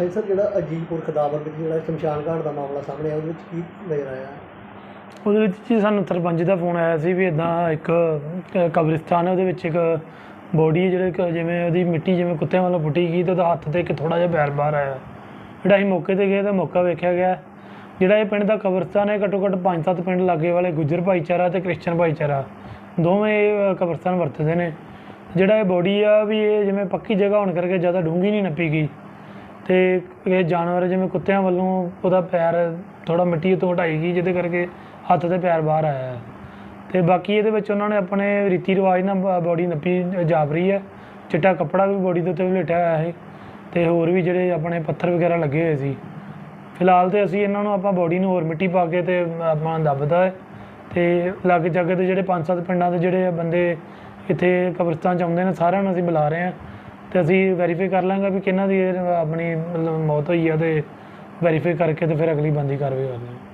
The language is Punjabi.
ਹਾਂਜੀ ਸਰ, ਜਿਹੜਾ ਅਜੀਤਪੁਰ ਖਦਾਵਰ ਵਿੱਚ ਜਿਹੜਾ ਸ਼ਮਸ਼ਾਨ ਘਾਟ ਦਾ ਮਾਮਲਾ ਸਾਹਮਣੇ ਆਇਆ, ਉਹਦੇ ਵਿੱਚ ਕੀ ਨਜ਼ਰ ਆਇਆ? ਉਹਦੇ ਵਿੱਚ ਜੀ ਸਾਨੂੰ ਸਰਪੰਚ ਦਾ ਫੋਨ ਆਇਆ ਸੀ ਵੀ ਇਦਾਂ ਇੱਕ ਕ- ਕਬਰਿਸਤਾਨ ਹੈ, ਉਹਦੇ ਵਿੱਚ ਇੱਕ ਬੋਡੀ ਹੈ ਜਿਹੜੇ ਕ- ਜਿਵੇਂ ਉਹਦੀ ਮਿੱਟੀ ਜਿਵੇਂ ਕੁੱਤਿਆਂ ਵੱਲੋਂ ਪੁੱਟੀ ਗਈ ਤੇ ਉਹਦਾ ਹੱਥ ਤੇ ਇੱਕ ਥੋੜਾ ਜਿਹਾ ਬੈਰ ਬਾਹਰ ਆਇਆ। ਜਿਹੜਾ ਅਸੀਂ ਮੌਕੇ ਤੇ ਗਏ ਤਾਂ ਮੌਕਾ ਵੇਖਿਆ ਗਿਆ। ਜਿਹੜਾ ਇਹ ਪਿੰਡ ਦਾ ਕਬਰਿਸਤਾਨ ਹੈ ਘੱਟੋ ਘੱਟ 5-7 ਪਿੰਡ ਲਾਗੇ ਵਾਲੇ ਗੁੱਜਰ ਭਾਈਚਾਰਾ ਤੇ ਕ੍ਰਿਸਚਨ ਭਾਈਚਾਰਾ। ਦੋਵੇਂ ਇਹ ਕਬਰਿਸਤਾਨ ਵਰਤਦੇ ਨੇ। ਜਿਹੜਾ ਇਹ ਬੋਡੀ ਆ ਵੀ ਇਹ ਜਿਵੇਂ ਪੱਕੀ ਜਗ੍ਹਾ ਹੋਣ ਕਰਕੇ ਜ਼ਿਆਦਾ ਡੂੰਘੀ ਨਹੀਂ ਨੱਪੀ ਗਈ। ਤੇ ਇਹ ਜਾਨਵਰ ਜਿਵੇਂ ਕੁੱਤਿਆਂ ਵੱਲੋਂ ਉਹਦਾ ਪੈਰ ਥੋੜਾ ਮਿੱਟੀ ਤੋਂ ਹਟਾਈ ਗਈ, ਜਿਹਦੇ ਕਰਕੇ ਹੱਥ ਤੇ ਪੈਰ ਬਾਹਰ ਆਇਆ ਹੈ। ਤੇ ਬਾਕੀ ਇਹਦੇ ਵਿੱਚ ਉਹਨਾਂ ਨੇ ਆਪਣੇ ਰੀਤੀ ਰਿਵਾਜ ਨਾਲ ਬੋਡੀ ਨੱਪੀ ਜਾਪ ਰਹੀ ਹੈ। ਚਿੱਟਾ ਕੱਪੜਾ ਵੀ ਬੋਡੀ ਦੇ ਉੱਤੇ ਲੇਟਿਆ ਹੋਇਆ ਹੈ ਤੇ ਹੋਰ ਵੀ ਜਿਹੜੇ ਆਪਣੇ ਪੱਥਰ ਵਗੈਰਾ ਲੱਗੇ ਹੋਏ ਸੀ। ਫਿਲਹਾਲ ਤੇ ਅਸੀਂ ਇਹਨਾਂ ਨੂੰ ਆਪਾਂ ਬੋਡੀ ਨੂੰ ਹੋਰ ਮਿੱਟੀ ਪਾ ਕੇ ਤੇ ਆਪਾਂ ਦੱਬਦਾ ਹੈ। ਤੇ ਲਾਗੇ ਜਾਗੇ ਦੇ ਜਿਹੜੇ ਪੰਜ ਸੱਤ ਪਿੰਡਾਂ ਦੇ ਜਿਹੜੇ ਬੰਦੇ ਇੱਥੇ ਕਬਰਸਤਾਨ ਚ ਆਉਂਦੇ ਨੇ, ਸਾਰਿਆਂ ਨੂੰ ਅਸੀਂ ਬੁਲਾ ਰਹੇ ਹਾਂ। ਤੇ ਅਸੀਂ ਵੈਰੀਫਾਈ ਕਰ ਲਾਂਗੇ ਵੀ ਕਿਹਨਾਂ ਦੀ ਇਹ ਆਪਣੀ ਮਤਲਬ ਮੌਤ ਹੋਈ ਆ ਤੇ ਵੈਰੀਫਾਈ ਕਰਕੇ ਤੇ ਫਿਰ ਅਗਲੀ ਬੰਦੀ ਕਾਰਵਾਈ ਕਰਦੇ